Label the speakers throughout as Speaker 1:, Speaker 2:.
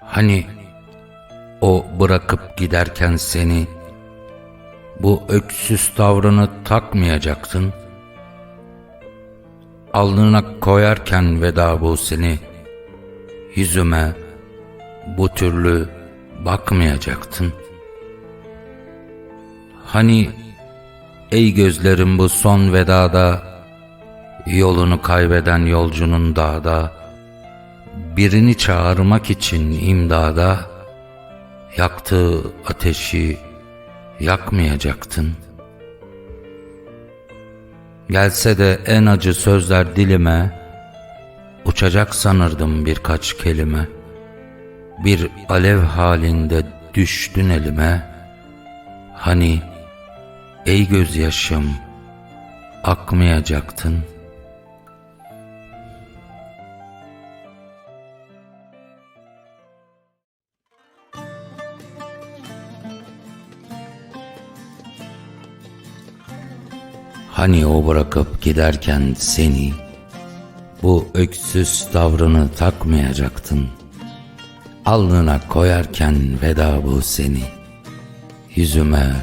Speaker 1: Hani o bırakıp giderken seni bu öksüz tavrını takmayacaktın. Alnına koyarken veda bu seni yüzüme bu türlü bakmayacaktın. Hani ey gözlerim bu son vedada yolunu kaybeden yolcunun dağda birini çağırmak için imdada yaktığı ateşi yakmayacaktın. Gelse de en acı sözler dilime uçacak sanırdım birkaç kelime. Bir alev halinde düştün elime. Hani ey gözyaşım akmayacaktın.'' Hani o bırakıp giderken seni bu öksüz tavrını takmayacaktın. Alnına koyarken veda bu seni. Yüzüme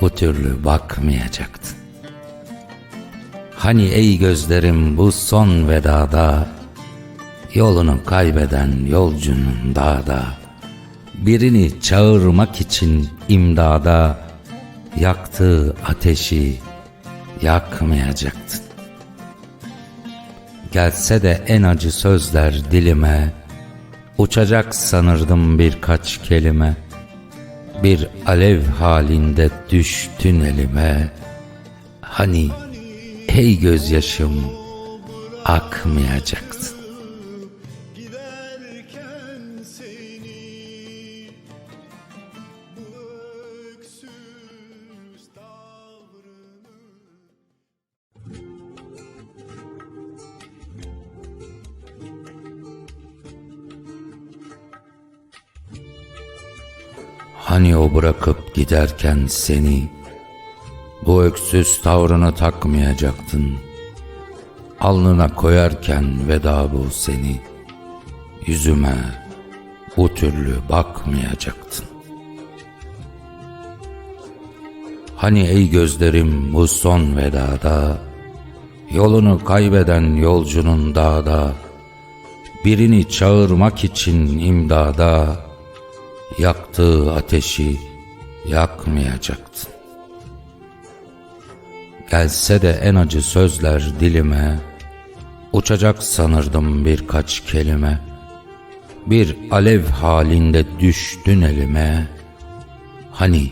Speaker 1: bu türlü bakmayacaktın. Hani ey gözlerim bu son vedada yolunu kaybeden yolcunun dağda birini çağırmak için imdada yaktığı ateşi yakmayacaktın. Gelse de en acı sözler dilime, uçacak sanırdım birkaç kelime. Bir alev halinde düştün elime, hani ey gözyaşım akmayacaktın. Hani o bırakıp giderken seni bu öksüz tavrını takmayacaktın. Alnına koyarken veda bu seni yüzüme bu türlü bakmayacaktın. Hani ey gözlerim bu son vedada yolunu kaybeden yolcunun dağda birini çağırmak için imdada yaktığı ateşi yakmayacaktın. Gelse de en acı sözler dilime, uçacak sanırdım birkaç kelime. Bir alev halinde düştün elime, hani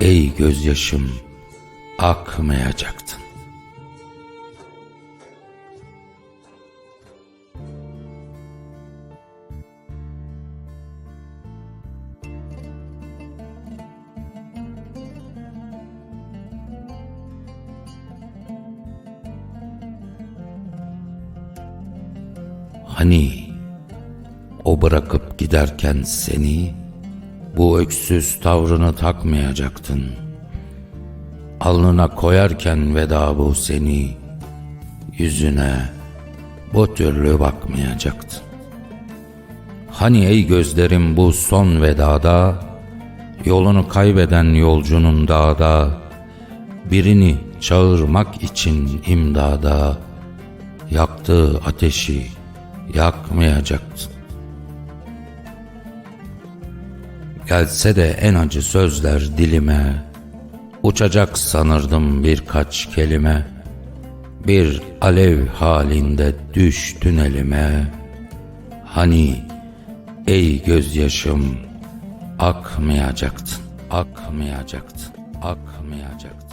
Speaker 1: ey gözyaşım akmayacaktın. Hani o bırakıp giderken seni bu öksüz tavrını takmayacaktın. Alnına koyarken veda bu seni yüzüne bu türlü bakmayacaktın. Hani ey gözlerim bu son vedada yolunu kaybeden yolcunun dağda birini çağırmak için imdada yaktığı ateşi yakmayacaktın. Gelse de en acı sözler dilime, uçacak sanırdım birkaç kelime. Bir alev halinde düştün elime, hani ey gözyaşım akmayacaktın, akmayacaktın, akmayacaktın.